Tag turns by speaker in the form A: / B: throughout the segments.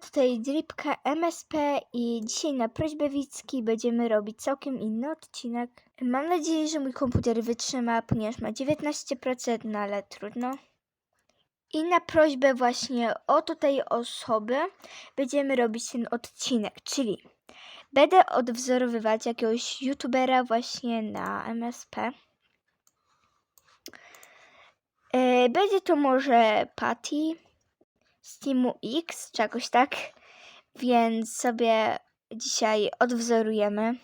A: Tutaj Dripka MSP i dzisiaj na prośbę Wicki będziemy robić całkiem inny odcinek. Mam nadzieję, że mój komputer wytrzyma, ponieważ ma 19%, no ale trudno. I na prośbę właśnie o tutaj osoby będziemy robić ten odcinek, czyli będę odwzorowywać jakiegoś youtubera właśnie na MSP. E, Będzie to może Patty z Teamu X, czy jakoś tak, więc sobie dzisiaj odwzorujemy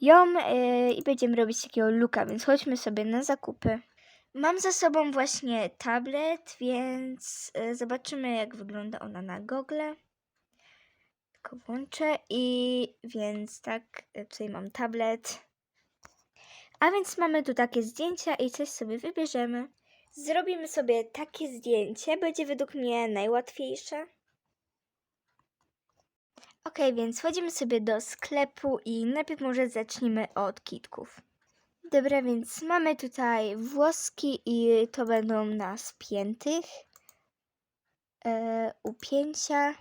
A: ją e, i będziemy robić takiego luka, więc chodźmy sobie na zakupy. Mam za sobą właśnie tablet, więc e, zobaczymy jak wygląda ona na Google. Tylko włączę i więc tak, e, tutaj mam tablet. A więc mamy tu takie zdjęcia i coś sobie wybierzemy. Zrobimy sobie takie zdjęcie, będzie według mnie najłatwiejsze. Ok, więc wchodzimy sobie do sklepu i najpierw może zacznijmy od kitków. Dobra, więc mamy tutaj włoski i to będą na spiętych. E, upięcia.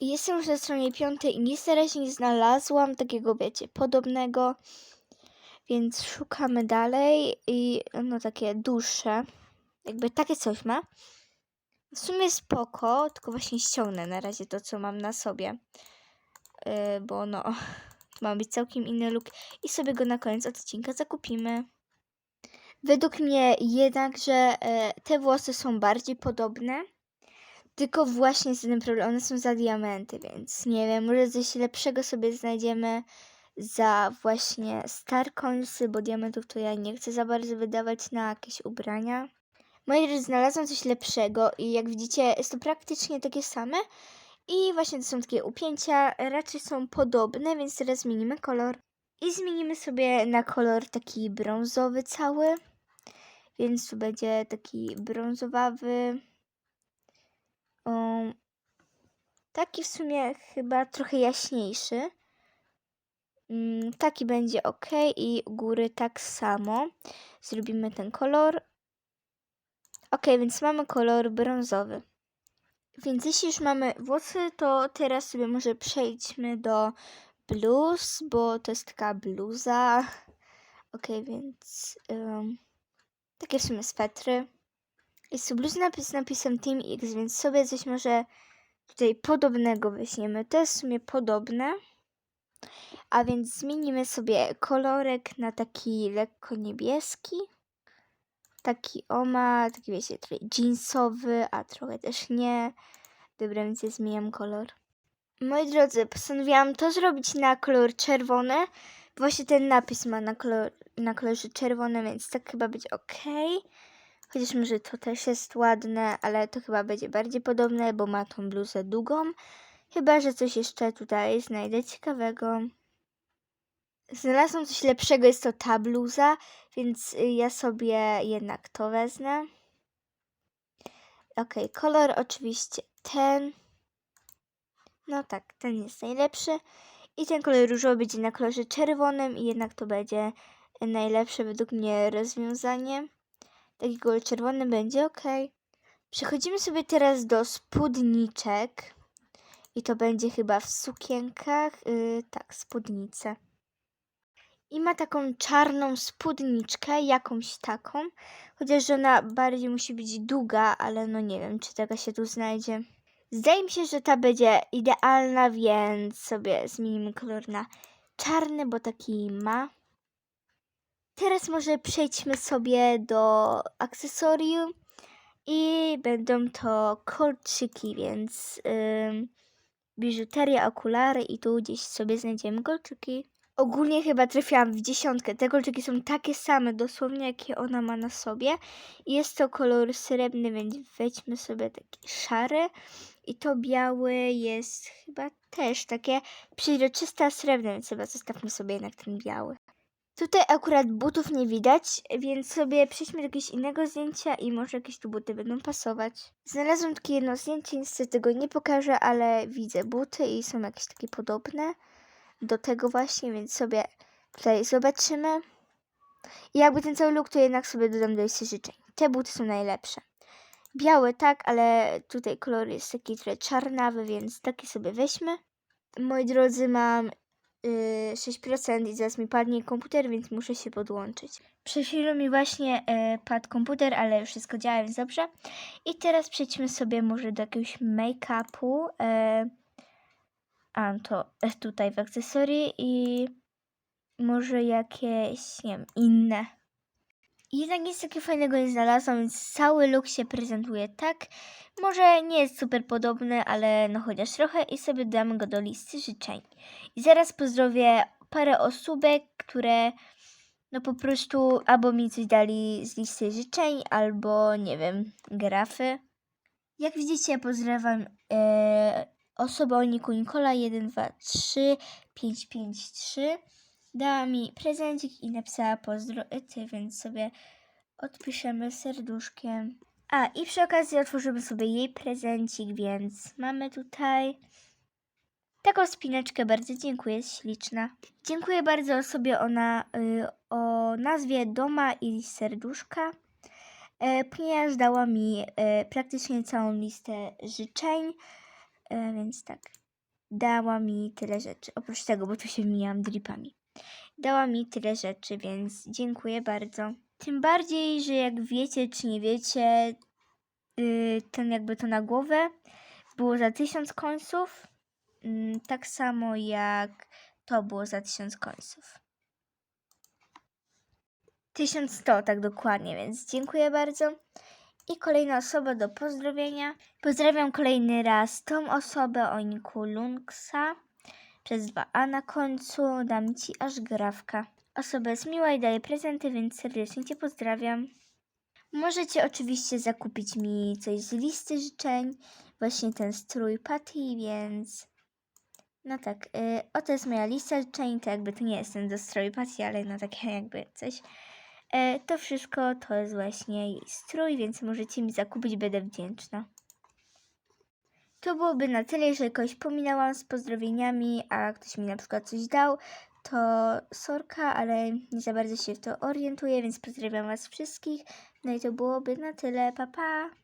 A: Jestem już na stronie piątej i razie nie znalazłam takiego, wiecie, podobnego. Więc szukamy dalej i no takie dłuższe. Jakby takie coś ma. W sumie spoko, tylko właśnie ściągnę na razie to, co mam na sobie. Yy, bo no, ma być całkiem inny look i sobie go na koniec odcinka zakupimy. Według mnie jednak, że e, te włosy są bardziej podobne. Tylko właśnie z jednym problem, one są za diamenty, więc nie wiem, może coś lepszego sobie znajdziemy za właśnie Starcoinsy, bo diamentów to ja nie chcę za bardzo wydawać na jakieś ubrania. Moi drodzy, znalazłam coś lepszego i jak widzicie jest to praktycznie takie same i właśnie to są takie upięcia, raczej są podobne, więc teraz zmienimy kolor. I zmienimy sobie na kolor taki brązowy cały, więc tu będzie taki brązowawy. Um, taki w sumie chyba trochę jaśniejszy. Mm, taki będzie ok i u góry tak samo. Zrobimy ten kolor. Ok, więc mamy kolor brązowy. Więc jeśli już mamy włosy, to teraz sobie może przejdźmy do bluz, bo to jest taka bluza. Ok, więc um, takie w sumie swetry. Jest tu bluzna z napisem Team X, więc sobie coś może tutaj podobnego weźmiemy. To jest w sumie podobne. A więc zmienimy sobie kolorek na taki lekko niebieski. Taki oma, taki wiecie, trochę jeansowy, a trochę też nie. Dobra, więc ja zmieniam kolor. Moi drodzy, postanowiłam to zrobić na kolor czerwony. Właśnie ten napis ma na, kolor, na kolorze czerwonym, więc tak chyba będzie ok. Chociaż może to też jest ładne, ale to chyba będzie bardziej podobne, bo ma tą bluzę długą. Chyba, że coś jeszcze tutaj znajdę ciekawego. Znalazłam coś lepszego, jest to ta bluza, więc y, ja sobie jednak to wezmę. Ok, kolor oczywiście ten. No tak, ten jest najlepszy. I ten kolor różowy będzie na kolorze czerwonym i jednak to będzie najlepsze według mnie rozwiązanie. Taki kolor czerwony będzie ok. Przechodzimy sobie teraz do spódniczek. I to będzie chyba w sukienkach. Yy, tak, spódnice. I ma taką czarną spódniczkę, jakąś taką. Chociaż ona bardziej musi być długa, ale no nie wiem, czy taka się tu znajdzie. Zdaje mi się, że ta będzie idealna, więc sobie zmienimy kolor na czarny, bo taki ma. Teraz może przejdźmy sobie do akcesorium i będą to kolczyki, więc ym, biżuteria, okulary i tu gdzieś sobie znajdziemy kolczyki. Ogólnie chyba trafiłam w dziesiątkę. Te kolczyki są takie same, dosłownie jakie ona ma na sobie. Jest to kolor srebrny, więc weźmy sobie taki szary. I to biały jest chyba też takie przejrzyste srebrne, więc chyba zostawmy sobie jednak ten biały. Tutaj akurat butów nie widać, więc sobie przejdźmy do jakiegoś innego zdjęcia i może jakieś tu buty będą pasować. Znalazłam takie jedno zdjęcie, niestety tego nie pokażę, ale widzę buty i są jakieś takie podobne do tego właśnie, więc sobie tutaj zobaczymy. I jakby ten cały look, to jednak sobie dodam do listy życzeń. Te buty są najlepsze. Biały tak, ale tutaj kolor jest taki trochę czarnawy, więc taki sobie weźmy. Moi drodzy, mam y, 6% i zaraz mi padnie komputer, więc muszę się podłączyć. Chwilą mi właśnie y, padł komputer, ale już wszystko działa, więc dobrze. I teraz przejdźmy sobie może do jakiegoś make-upu. Y, a, to y, tutaj w akcesorii i może jakieś, nie wiem, inne. Jednak nic takiego fajnego nie znalazłam, więc cały look się prezentuje tak. Może nie jest super podobny, ale no chociaż trochę i sobie damy go do listy życzeń. I zaraz pozdrowię parę osóbek, które no po prostu albo mi coś dali z listy życzeń, albo nie wiem, grafy. Jak widzicie, pozdrawiam e, osobę o niku Nikola 123 553. Dała mi prezencik i napisała pozdro ty, więc sobie odpiszemy serduszkiem. A i przy okazji otworzymy sobie jej prezencik, więc mamy tutaj taką spineczkę. Bardzo dziękuję, jest śliczna. Dziękuję bardzo osobie o, na, y, o nazwie Doma i Serduszka, e, ponieważ dała mi e, praktycznie całą listę życzeń, więc tak. Dała mi tyle rzeczy. Oprócz tego, bo tu się mijałam dripami dała mi tyle rzeczy, więc dziękuję bardzo. Tym bardziej, że jak wiecie czy nie wiecie, yy, ten jakby to na głowę było za 1000 końców, yy, tak samo jak to było za 1000 końców. 1100 tak dokładnie, więc dziękuję bardzo. I kolejna osoba do pozdrowienia. Pozdrawiam kolejny raz tą osobę o niku Lunksa przez dwa A na końcu dam Ci aż grawka. Osoba jest miła i daje prezenty, więc serdecznie Cię pozdrawiam. Możecie oczywiście zakupić mi coś z listy życzeń, właśnie ten strój Patty, więc... No tak, y, oto jest moja lista życzeń, to jakby to nie jest ten do stroju Patty, ale no takie jakby coś. Y, to wszystko to jest właśnie jej strój, więc możecie mi zakupić, będę wdzięczna. To byłoby na tyle, jeżeli kogoś pominęłam z pozdrowieniami, a ktoś mi na przykład coś dał, to sorka, ale nie za bardzo się w to orientuję, więc pozdrawiam Was wszystkich. No i to byłoby na tyle. Pa, pa!